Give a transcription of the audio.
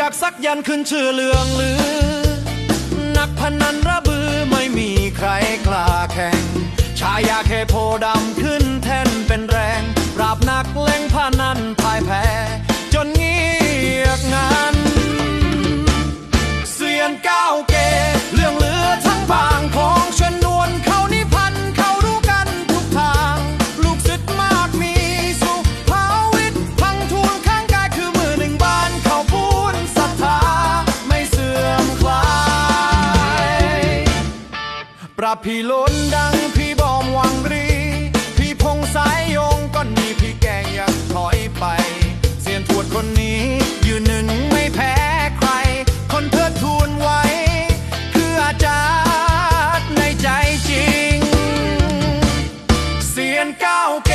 อยากสักยันขึ้นชื่อเลืองลือ นักพนันระบือไม่มีใครกล้าแข่ง ชายาเคโพดำขึ้นแท่นเป็นแรง ปราบนักเล่งพนันพ่ายแพ้ รัพี่ล้นดังพี่บอมวังรี พี่พงสายยงก็มีพี่แกงยังถอยไป เสียนทวดคนนี้ยืนหนึ่งไม่แพ้ใคร คนเพื่อทูนไว้ คืออาจารย์ในใจจริง เสียนเก้าเก